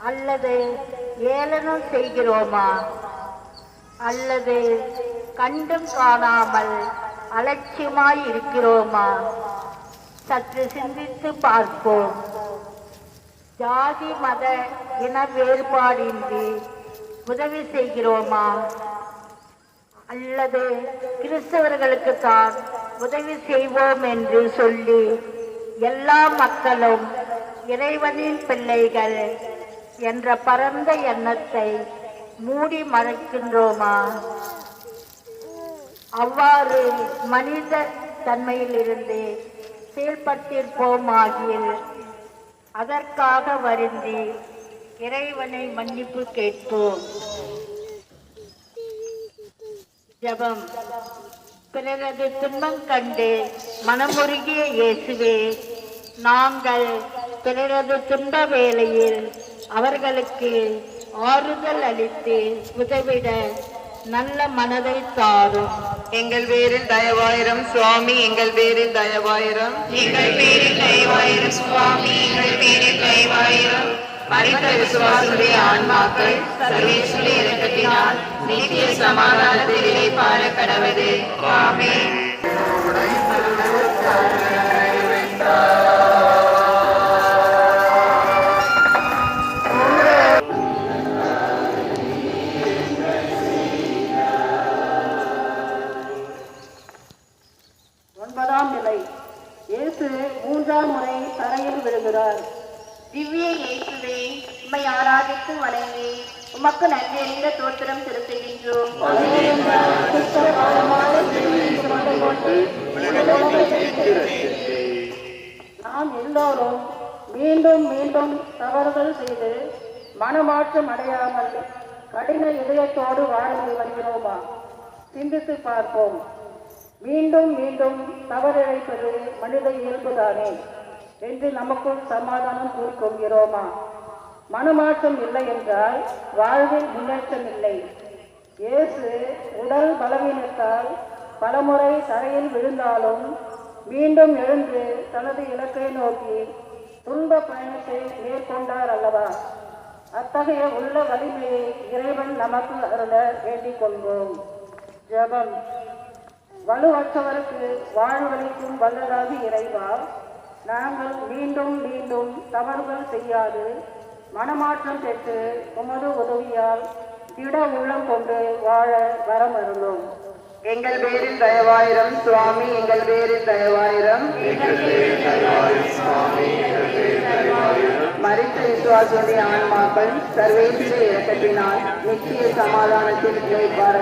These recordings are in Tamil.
அல்லது ஏளனம் செய்கிறோமா? அல்லது கண்டும் காணாமல் அலட்சியமாய் இருக்கிறோமா சற்று சிந்தித்து பார்ப்போம். ஜாதி மத இன வேறுபாடின்றி உதவி செய்கிறோமா? அல்லது கிறிஸ்தவர்களுக்கு தான் உதவி செய்வோம் என்று சொல்லி எல்லா மக்களும் இறைவனின் பிள்ளைகள் என்ற பரந்த எண்ணத்தை மூடி மறைக்கின்றோமா? அவ்வாறு மனித தன்மையிலிருந்து செயல்பட்டிருப்போமாகில் அதற்காக வருந்தி இறைவனை மன்னிப்பு கேட்போம். ஜெபம். பிறரது துன்பம் கண்டு மனமுருகிய இயேசுவே நாங்கள் பிறரது துன்ப வேளையில் அவர்களுக்கு ஆறுதல் அளித்து உதவிட நல்ல மனதை தாரும். எங்கள் பேரில் தயவாயிரம் சுவாமி எங்கள் பேரில் தயவாயிரம். எங்கள் பேரில் தயவாயிரம் சுவாமி எங்கள் பேரில் தயவாயிரம். மறித்த விசுவாசுடைய ஆன்மாக்கள் சர்வேஸ்வரி இறக்கத்தினால் நித்திய சமாதானத்தில் இணைப்பார கடவது ஆமென். தரையில் திவ்ய இயேசுவே உம்மை ஆராதித்து வணங்கி உமக்கு நன்றி அறிந்த தோத்திரம் செலுத்துகின்றோம். நாம் எல்லோரும் மீண்டும் மீண்டும் தவறுகள் செய்து மனமாற்றம் அடையாமல் கடின இதயத்தோடு வாழ்ந்து வருகிறோமா? சிந்தித்து பார்ப்போம். மீண்டும் மீண்டும் தவறிழைப்பது மனித இயல்புதானே. என்று நமக்குள் சமாதானம் கூறிக்கொள்கிறோமா? மனமாற்றம் இல்லை என்றால் வாழ்வில் முன்னேற்றம் இல்லை. இயேசு உடல் பலவீனத்தால் பலமுறை தரையில் விழுந்தாலும் மீண்டும் எழுந்து தனது இலக்கை நோக்கி துன்ப பயணத்தை மேற்கொண்டார் அல்லவா? அத்தகைய உள்ள வலிமையை இறைவன் நமக்கு அருள வேண்டிக் கொள்வோம். ஜெபம். வலுவற்றவருக்கு வாழ்வளிக்கும் வல்லதாகி இறைவா நாங்கள் மீண்டும் மீண்டும் தவறுகள் செய்யாது. மனமாற்றம் பெற்று உமது உதவியால் திட உள்ளம் கொண்டு வாழ வரமருளும். எங்கள் பேரில் தயவாயிரம் சுவாமி எங்கள் பேரில் தயவாயிரம். மறித்த விசுவாசுடைய ஆன்மாக்கள் சர்வேஸ்வரி இறக்கத்தினால் நித்திய சமாதானத்தில் இணைப்பார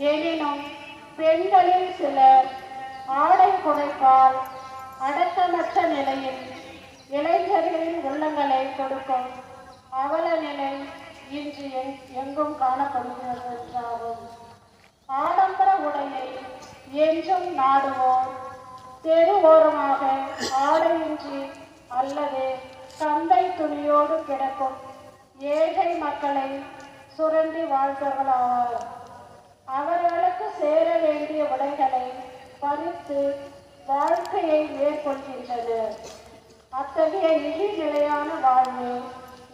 எனினும் பெண்களில் சிலர் ஆடை குறைப்பால் அடக்கமற்ற நிலையில் இளைஞர்களின் உள்ளங்களை கொடுக்கும் அவல நிலை இன்று எங்கும் எங்கும் என்றாகும். ஆடம்பர உடையை என்றும் நாடுவோர் தெரு ஓரமாக ஆடையின்றி அல்லது சந்தை துணியோடு கிடக்கும் ஏழை மக்களை சுரண்டி வாழ்ந்தவர்களாவார் அவர்களுக்கு சேர வேண்டிய உடைகளை பறித்து வாழ்க்கையை மேற்கொள்கின்றது. அத்தகைய இழி நிலையான வாழ்வு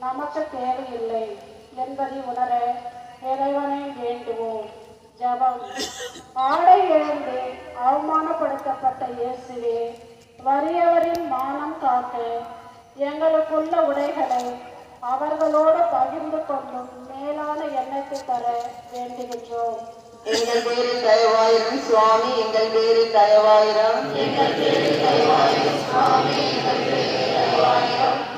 நமக்கு தேவையில்லை என்பதை உணர இறைவனை வேண்டுவோம். ஜபம். ஆடை இழந்து அவமானப்படுத்தப்பட்ட இயேசுவே வறியவரின் மானம் காக்க எங்களுக்குள்ள உடைகளை அவர்களோடு பகிர்ந்து கொள்ளும் மேலான எண்ணத்தை தர வேண்டுகின்றோம். எங்கள் பேரில் தயவாயிரம் சுவாமி எங்கள் பேரில் தயவாயிரம்.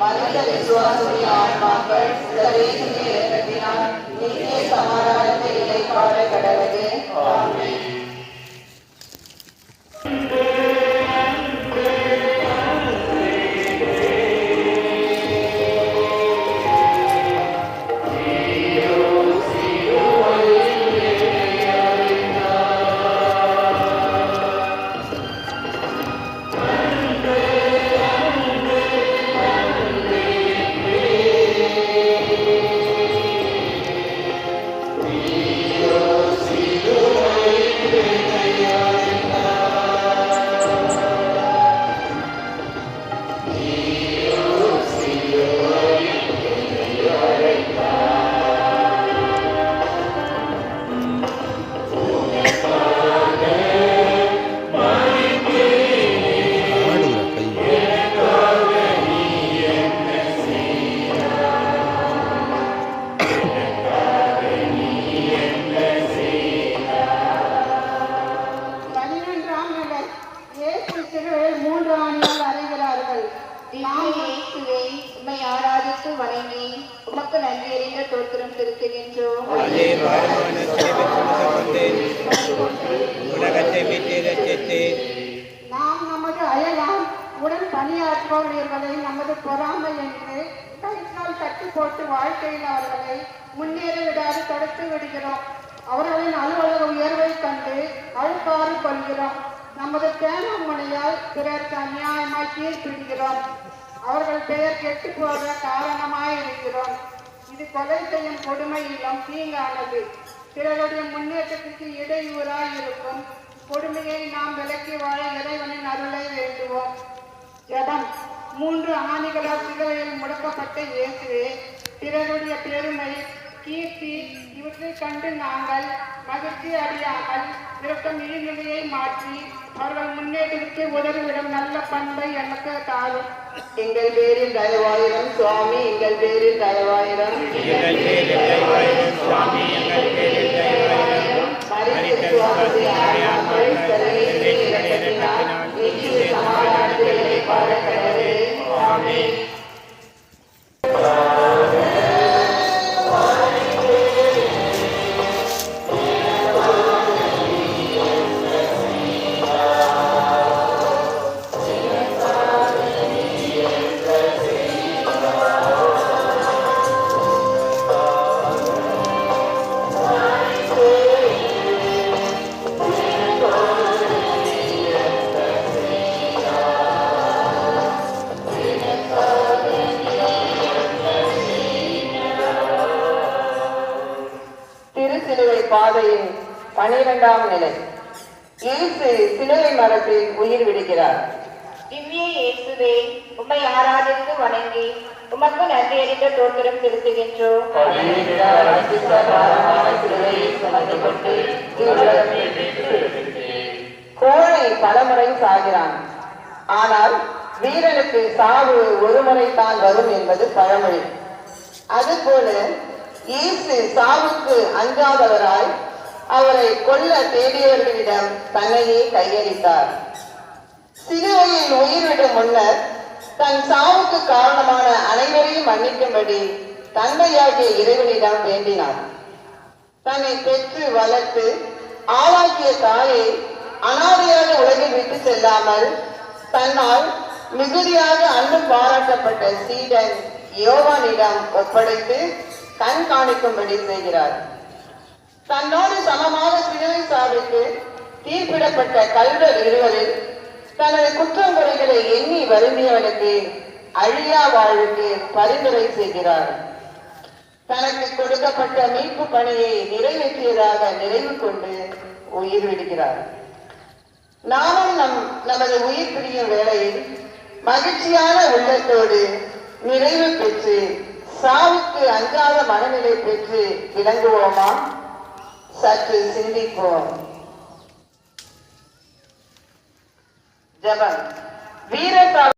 மனித விசுவாசத்தின் ஆன்மாக்கள் சரீரத்தின் இறக்கத்தினால் நித்திய சமாதானத்தை இலைப்பாட கடவுளே. நிலை இயேசு சிலுவையில் மூன்று ஆணியால் அறைகிறார்கள். திவ்ய இயேசுவே உம்மை ஆராதித்து வணங்கி உமக்கு நன்றி அறிந்த தோத்திரம் செலுத்துகின்றோம். உலகத்தை விட்டு ரசித்து நாம் நமது அயலாம் உடன் பணியாற்றுபவர்களை நமது பொறாமை என்று கைக்கால் தட்டி போட்டு வாழ்க்கையில் அவர்களை முன்னேற விடாது தடுத்து விடுகிறோம். அவர்களின் அலுவலக உயர்வை கண்டு அழுக்காறு கொள்கிறோம். நமது தேனமுனையால் பிறர்க்கு அநியாயமாய் தீர்ப்பிடுகிறோம் அவர்கள் பெயர் கெட்டு போக காரணமாய் இருக்கிறோம். இது கொலை செய்யும் கொடுமை இல்லம் தீங்கானது. பிறருடைய முன்னேற்றத்திற்கு இடையூறாய் இருக்கும். கொடுமையை நாம் விலக்கி வாழ இறைவனின் அருளை வேண்டுவோம். ஜபம். மூன்று ஆணிகளால் சிலுவையில் முடக்கப்பட்ட இயேசுவே பிறருடைய பெருமை கீர்த்தி இவற்றை கண்டு நாங்கள் மகிழ்ச்சி அறியாமல் இருக்கும் இழிநிலையை மாற்றி அவர்கள் முன்னேற்றத்திற்கு உதவிவிடும் நல்ல பண்பை எனக்கு தாரும். எங்கள் பேரில் தயவாயிரம் சுவாமி. எங்கள் பேரில் தயவாயிரம். எங்கள் பேரில் தயவாயிரம் சுவாமி. எங்கள் பேரில் தயவாயிரம். பாதையின் பனிரெண்டாம் நிலை. இயேசு சிலுவை மரத்தில் உயிர் விடுகிறார். திவ்ய இயேசுவே உம்மை ஆராதித்து வணங்கி உமக்கு நன்றி அறிந்த தோத்திரம் செலுத்துகின்றோம். கோழை பலமுறை சாகிறான் ஆனால் வீரனுக்கு சாவு ஒரு முறை தான் வரும் என்பது பழமொழி. அதுபோல இயேசு சாவுக்கு அஞ்சாதவராய் அவரை கொல்ல தேடியவர்களிடம் தன்னையே கையளித்தார். சிலுவையில் உயிர்விடும் முன்னர் தன் சாவுக்கு காரணமான அனைவரையும் மன்னிக்கும்படி தந்தையாகிய இறைவனிடம் வேண்டினார். தன்னை பெற்று வளர்த்து ஆளாக்கிய தாயை அனாதையாக உலகில் விட்டு செல்லாமல் தன்னால் மிகுதியாக அன்பு பாராட்டப்பட்ட சீடன் யோவானிடம் ஒப்படைத்து கண் காணிக்கும்படி செய்கிறார். தன்னோடு சமமாக சிலுவை சாவிற்கு தீர்ப்பிடப்பட்ட கல்வர் இருவரில் தனது குற்றம் குறைகளை எண்ணி வருந்தியவனுக்கு அழியா வாழ்வுக்கு பரிந்துரை செய்கிறார். தனக்கு கொடுக்கப்பட்ட மீட்பு பணியை நிறைவேற்றியதாக நிறைவு கொண்டு உயிர் விடுகிறார். நாமும் நம் நமது உயிர் பிரியும் வேளையில் மகிழ்ச்சியான உள்ளத்தோடு நிறைவு பெற்று சாவுக்கு அஞ்சாத மனநிலை பெற்று விளங்குவோமா? சற்று சிந்திப்போம் ஜபம் வீர